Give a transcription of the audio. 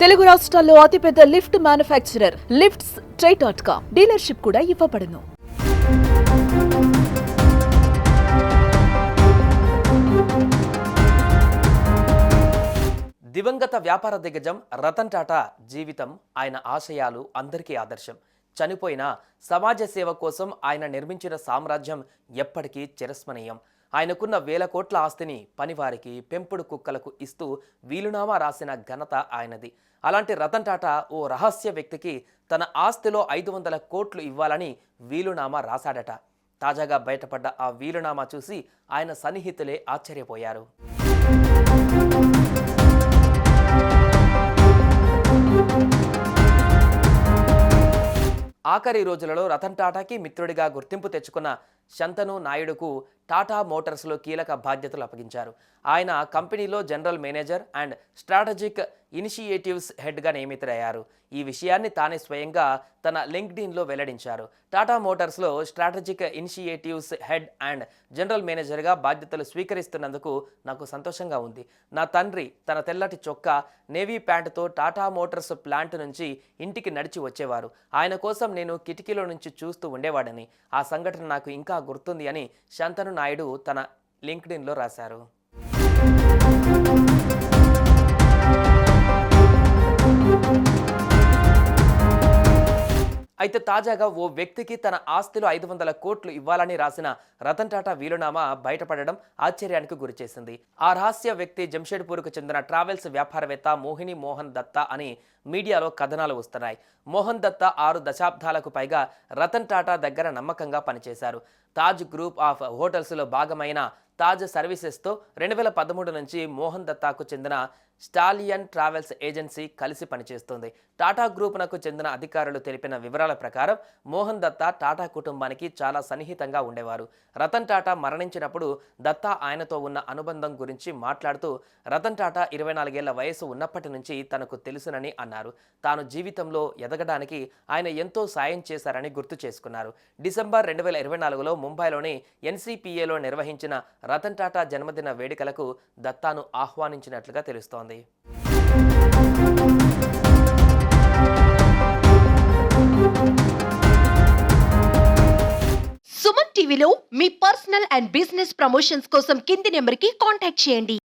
తెలుగు రాష్ట్రాల్లో అతిపెద్ద lift manufacturer lifts try dot com dealership కూడా ఇవ్వబడును. దివంగత వ్యాపార దిగ్గజం రతన్ టాటా జీవితం ఆయన ఆశయాలు అందరికీ ఆదర్శం. చనిపోయిన సమాజ సేవ కోసం ఆయన నిర్మించిన సామ్రాజ్యం ఎప్పటికీ చిరస్మరణీయం. ఆయనకున్న వేల కోట్ల ఆస్తిని పనివారికి పెంపుడు కుక్కలకు ఇస్తూ వీలునామా రాసిన ఘనత ఆయనది. అలాంటి రతన్ టాటా ఓ రహస్య వ్యక్తికి తన ఆస్తిలో ఐదు వందల కోట్లు ఇవ్వాలని వీలునామా రాశాడట. తాజాగా బయటపడ్డ ఆ వీలునామా చూసి ఆయన సన్నిహితులే ఆశ్చర్యపోయారు. ఆఖరి రోజులలో రతన్ టాటాకి మిత్రుడిగా గుర్తింపు తెచ్చుకున్న శంతను నాయుడుకు టాటా మోటార్స్లో కీలక బాధ్యతలు అప్పగించారు. ఆయన కంపెనీలో general manager and strategic initiatives హెడ్గా నియమితులయ్యారు ఈ విషయాన్ని తానే స్వయంగా తన లింక్డ్ఇన్లో వెల్లడించారు. Tata మోటార్స్లో strategic initiatives head and general మేనేజర్గా బాధ్యతలు స్వీకరిస్తున్నందుకు నాకు సంతోషంగా ఉంది. నా తండ్రి తన తెల్లటి చొక్కా నేవీ ప్యాంటుతో టాటా మోటార్స్ ప్లాంట్ నుంచి ఇంటికి నడిచి వచ్చేవారు. ఆయన కోసం నేను కిటికీలో నుంచి చూస్తూ ఉండేవాడని. ఆ సంఘటన నాకు ఇంకా గుర్తుంది అని శంతను నాయుడు తన లింక్డ్ఇన్లో రాశారు. అయితే తాజాగా ఓ వ్యక్తికి తన ఆస్తిలో ఐదు వందల కోట్లు ఇవ్వాలని రాసిన రతన్ టాటా వీలునామా బయటపడడం ఆశ్చర్యానికి గురిచేసింది ఆ రహస్య వ్యక్తి జంషెడ్పూర్కు చెందిన ట్రావెల్స్ వ్యాపారవేత్త మోహిని మోహన్ దత్తా అని మీడియాలో కథనాలు వస్తున్నాయి. మోహన్ దత్తా ఆరు దశాబ్దాలకు పైగా రతన్ టాటా దగ్గర నమ్మకంగా పనిచేశారు. తాజ్ గ్రూప్ ఆఫ్ హోటల్స్లో భాగమైన తాజ్ సర్వీసెస్తో రెండు వేల పదమూడు నుంచి మోహన్ దత్తాకు చెందిన స్టాలియన్ ట్రావెల్స్ ఏజెన్సీ కలిసి పనిచేస్తుంది. టాటా గ్రూపునకు చెందిన అధికారులు తెలిపిన వివరాల ప్రకారం మోహన్ దత్తా టాటా కుటుంబానికి చాలా సన్నిహితంగా ఉండేవారు. రతన్ టాటా మరణించినప్పుడు దత్తా ఆయనతో ఉన్న అనుబంధం గురించి మాట్లాడుతూ రతన్ టాటా ఇరవై నాలుగేళ్ళ వయసు ఉన్నప్పటి నుంచి తనకు తెలుసునని అన్నారు. తాను జీవితంలో ఎదగడానికి ఆయన ఎంతో సాయం చేశారని గుర్తు చేసుకున్నారు. డిసెంబర్ రెండు వేల ఇరవై నాలుగులో ముంబైలోని ఎన్సీపీఏలో నిర్వహించిన రతన్ టాటా జన్మదిన వేడుకలకు దత్తాను ఆహ్వానించినట్లుగా తెలుస్తోంది. సుమన్ టీవీలో మీ పర్సనల్ అండ్ బిజినెస్ ప్రమోషన్స్ కోసం కింది నెంబర్కి కాంటాక్ట్ చేయండి.